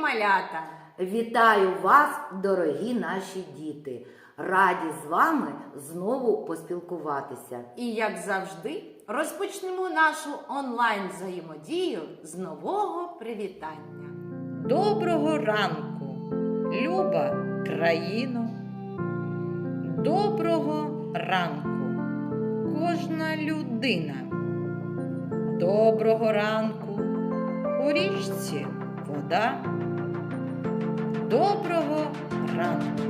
малята! Вітаю вас, дорогі наші діти! Раді з вами знову поспілкуватися. І як завжди, розпочнемо нашу онлайн взаємодію з нового привітання. Доброго ранку, люба країно. Доброго ранку, кожна людина. Доброго ранку, у річці вода. Доброго ранку,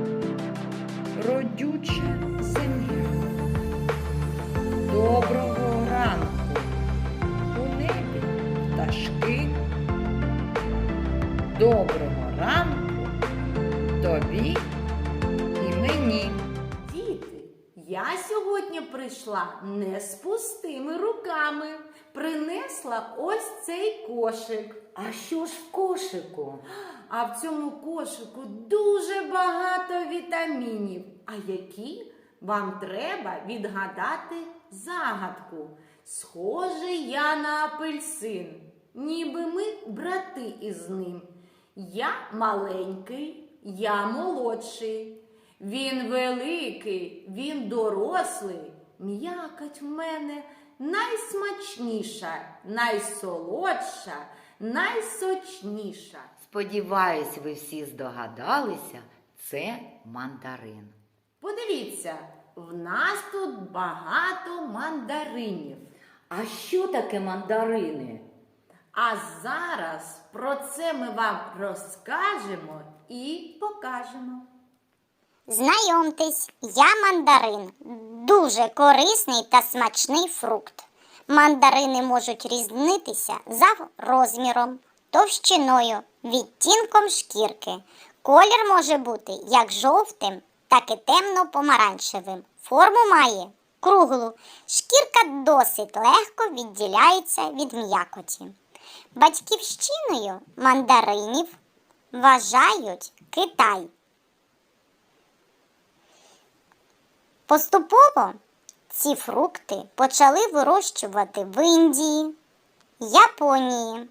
родюча земля. Доброго ранку, у небі пташки. Доброго ранку тобі і мені. Діти, я сьогодні прийшла не з пустими руками. Принесла ось цей кошик. А що ж в кошику? А в цьому кошику дуже багато вітамінів. А які вам треба відгадати загадку? Схожий я на апельсин, ніби ми брати із ним. Я маленький, я молодший. Він великий, він дорослий. М'якоть в мене найсмачніша, найсолодша, найсочніша. Сподіваюсь, ви всі здогадалися, це мандарин. Подивіться, в нас тут багато мандаринів. А що таке мандарини? А зараз про це ми вам розкажемо і покажемо. Знайомтесь, я мандарин. Дуже корисний та смачний фрукт. Мандарини можуть різнитися за розміром, товщиною, відтінком шкірки. Колір може бути як жовтим, так і темно-помаранчевим. Форму має круглу. Шкірка досить легко відділяється від м'якоті. Батьківщиною мандаринів вважають Китай. Поступово ці фрукти почали вирощувати в Індії, Японії,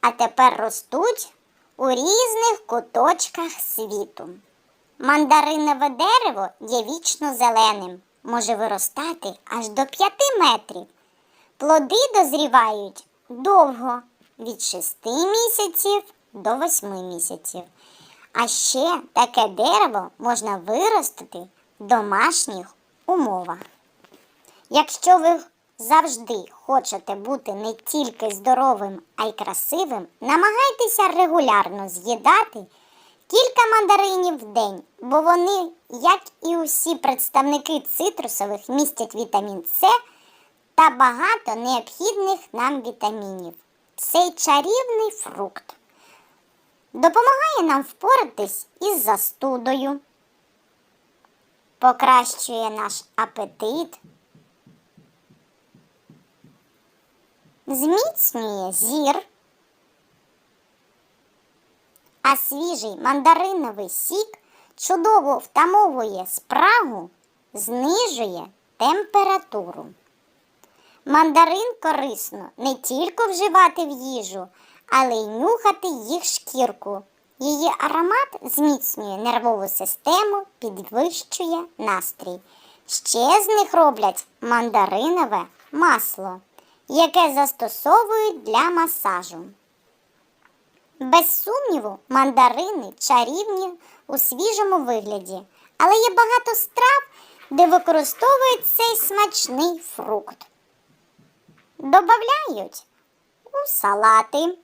а тепер ростуть у різних куточках світу. Мандаринове дерево є вічно зеленим, може виростати аж до 5 метрів. Плоди дозрівають довго від 6 місяців до 8 місяців. А ще таке дерево можна виростити в домашніх умовах. Якщо ви завжди хочете бути не тільки здоровим, а й красивим, намагайтеся регулярно з'їдати кілька мандаринів в день, бо вони, як і усі представники цитрусових, містять вітамін С та багато необхідних нам вітамінів. Цей чарівний фрукт допомагає нам впоратись із застудою, покращує наш апетит, зміцнює зір, а свіжий мандариновий сік чудово втамовує спрагу, знижує температуру. Мандарин корисно не тільки вживати в їжу, але й нюхати їх шкірку. Її аромат зміцнює нервову систему, підвищує настрій. Ще з них роблять мандаринове масло, яке застосовують для масажу. Без сумніву, мандарини чарівні у свіжому вигляді, але є багато страв, де використовують цей смачний фрукт. Добавляють у салати,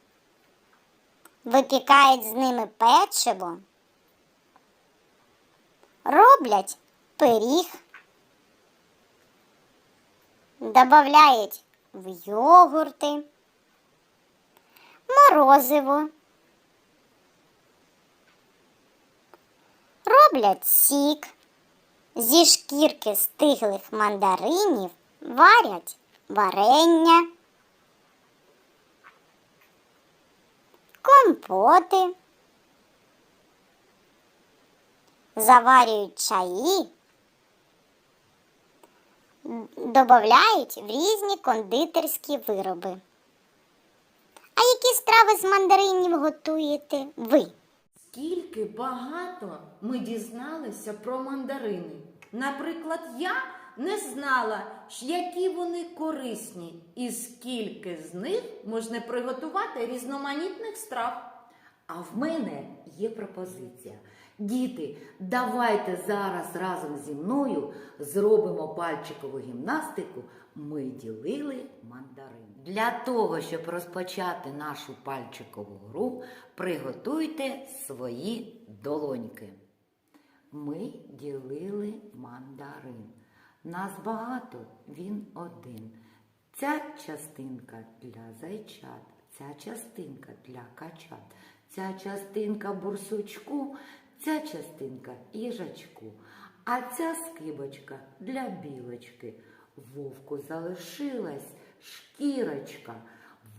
випікають з ними печиво, роблять пиріг, додають в йогурти, морозиво, роблять сік, зі шкірки стиглих мандаринів варять варення. Компоти, заварюють чаї, додають в різні кондитерські вироби. А які страви з мандаринів готуєте ви? Скільки багато ми дізналися про мандарини. Наприклад, я не знала, які вони корисні, і скільки з них можна приготувати різноманітних страв. А в мене є пропозиція. Діти, давайте зараз разом зі мною зробимо пальчикову гімнастику. Ми ділили мандарин. Для того, щоб розпочати нашу пальчикову гру, приготуйте свої долоньки. Ми ділили мандарин. Нас багато, він один. Ця частинка для зайчат, ця частинка для качат, ця частинка бурсучку, ця частинка їжачку, а ця скибочка для білочки. Вовку залишилась шкірочка.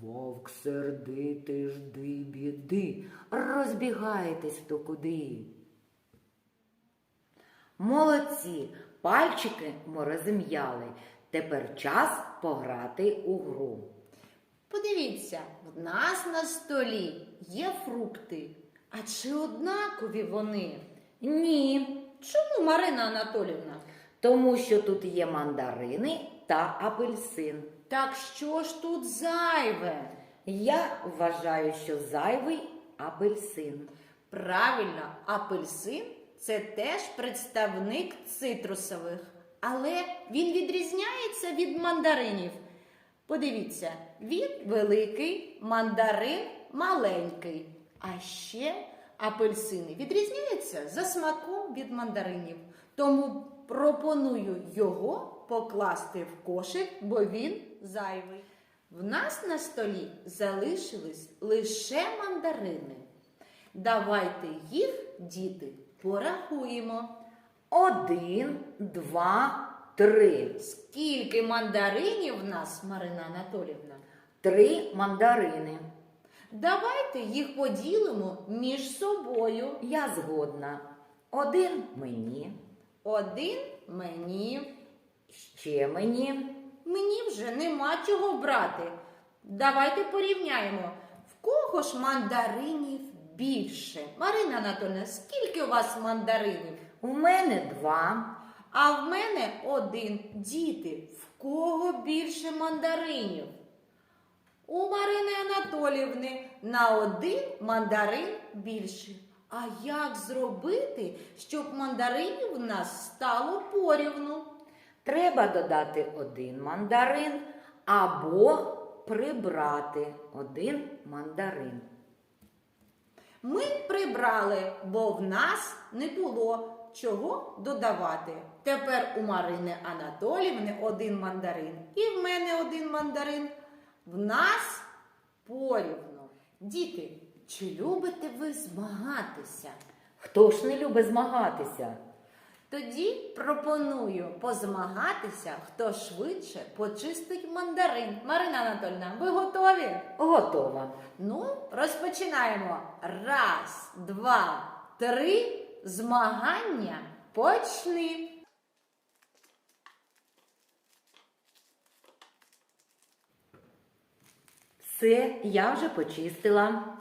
Вовк сердитий жди біди, розбігайтесь хто куди. Молодці, пальчики ми розім'яли. Тепер час пограти у гру. Подивіться, в нас на столі є фрукти. А чи однакові вони? Ні, Чому Марина Анатолівна? тому що тут є мандарини та апельсин. Так що ж тут зайве? Я вважаю, що зайвий апельсин. Правильно, апельсин це теж представник цитрусових, але він відрізняється від мандаринів. Подивіться, він великий, мандарин маленький. А ще апельсини відрізняються за смаком від мандаринів. Тому пропоную його покласти в кошик, бо він зайвий. В нас на столі залишились лише мандарини. Давайте їх, діти, порахуємо. Один, два, три. Скільки мандаринів в нас, Марина Анатолівна? Три мандарини. Давайте їх поділимо між собою. Я згодна. Один мені, Один мені. ще мені. Мені вже нема чого брати. Давайте порівняємо. В кого ж мандаринів більше? Марина Анатольовна, скільки у вас мандаринів? У мене два. А в мене один. Діти, в кого більше мандаринів? У Марини Анатолівни на один мандарин більше. А як зробити, щоб мандаринів в нас стало порівну? Треба додати один мандарин або прибрати один мандарин. Ми прибрали, бо в нас не було чого додавати. Тепер у Марини Анатолівни один мандарин і в мене один мандарин. В нас порівну. Діти, чи любите ви змагатися? Хто ж не любить змагатися? Тоді пропоную позмагатися, хто швидше почистить мандарин. Марина Анатольовна, ви готові? Готова. Ну, розпочинаємо. Раз, два, три. Змагання почни. Все, я вже почистила.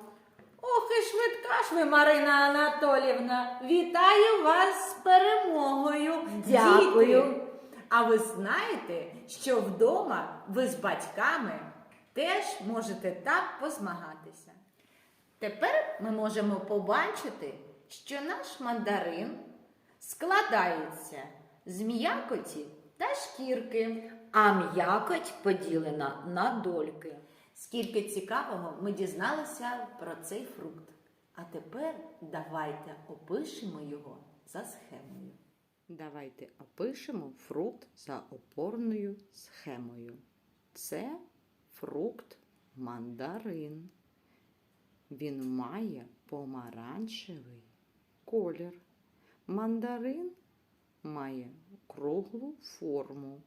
Ох, і швидка ж ви, Марина Анатолівна. Вітаю вас з перемогою. Дякую. Діти. А ви знаєте, що вдома ви з батьками теж можете так позмагатися. Тепер ми можемо побачити, що наш мандарин складається з м'якоті та шкірки. А м'якоть поділена на дольки. Скільки цікавого ми дізналися про цей фрукт. А тепер давайте опишемо його за схемою. Давайте опишемо фрукт за опорною схемою. Це фрукт мандарин. Він має помаранчевий колір. Мандарин має круглу форму.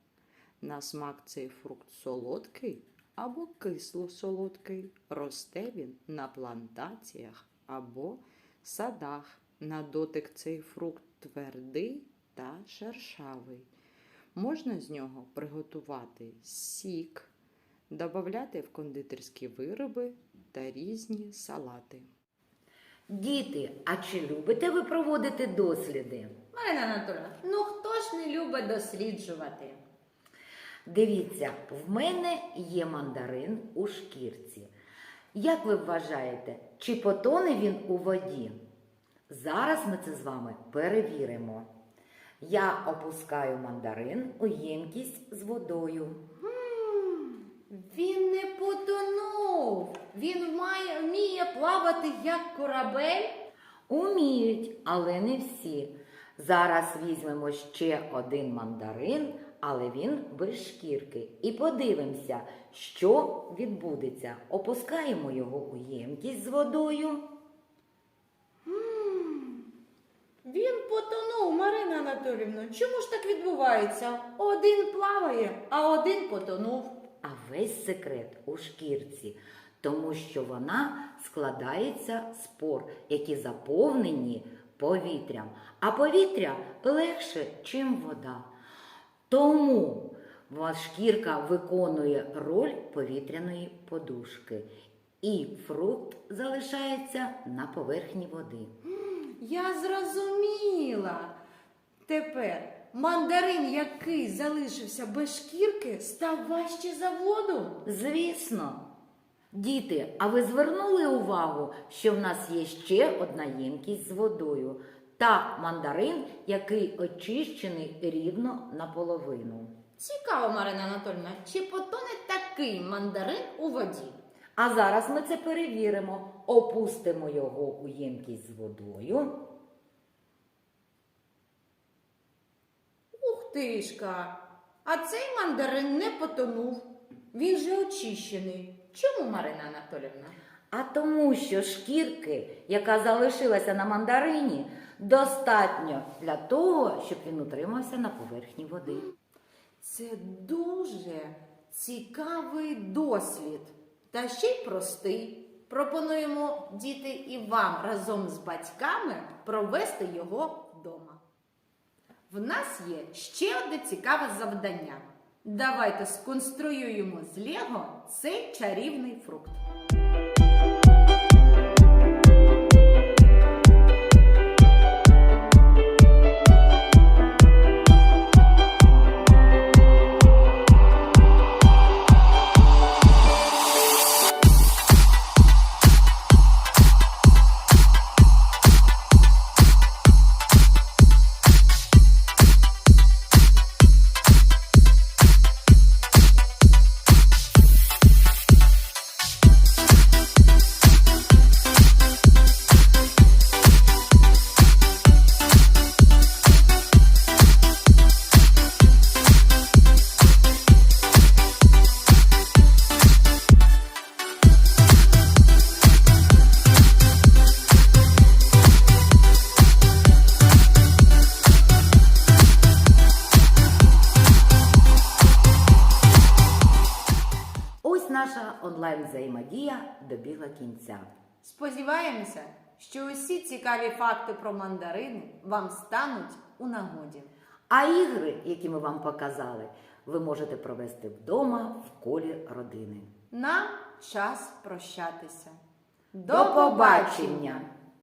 На смак цей фрукт солодкий або кисло-солодкий. Росте він на плантаціях або садах. На дотик цей фрукт твердий та шершавий. Можна з нього приготувати сік, додати в кондитерські вироби та різні салати. Діти, а чи любите ви проводити досліди? Марина Анатольовна, ну хто ж не любить досліджувати? Дивіться, в мене є мандарин у шкірці. Як ви вважаєте, чи потоне він у воді? Зараз ми це з вами перевіримо. Я опускаю мандарин у ємкість з водою. Він не потонув. Він має, вміє плавати як корабель. Уміють, але не всі. Зараз візьмемо ще один мандарин, але він без шкірки. І подивимося, що відбудеться. Опускаємо його у ємкість з водою. Він потонув, Марина Анатолівна. Чому ж так відбувається? Один плаває, а один потонув. А весь секрет у шкірці, тому що вона складається з пор, які заповнені повітрям, а повітря легше, чим вода. Тому шкірка виконує роль повітряної подушки, і фрукт залишається на поверхні води. Я зрозуміла. Тепер мандарин, який залишився без шкірки, став важче за воду. Звісно. Діти, а ви звернули увагу, що в нас є ще одна ємкість з водою та мандарин, який очищений рівно наполовину. Цікаво, Марина Анатольовна, чи потоне такий мандарин у воді? А зараз ми це перевіримо. Опустимо його у ємкість з водою. Ух тишка! А цей мандарин не потонув. Він же очищений. Чому, Марина Анатолівна? А тому, що шкірки, яка залишилася на мандарині, достатньо для того, щоб він утримався на поверхні води. Це дуже цікавий дослід. Та ще й простий. Пропонуємо діти і вам разом з батьками провести його вдома. В нас є ще одне цікаве завдання. Давайте сконструюємо з Лего цей чарівний фрукт. Наша онлайн-взаємодія добігла кінця. Сподіваємося, що усі цікаві факти про мандарини вам стануть у нагоді. А ігри, які ми вам показали, ви можете провести вдома в колі родини. Нам час прощатися. До побачення!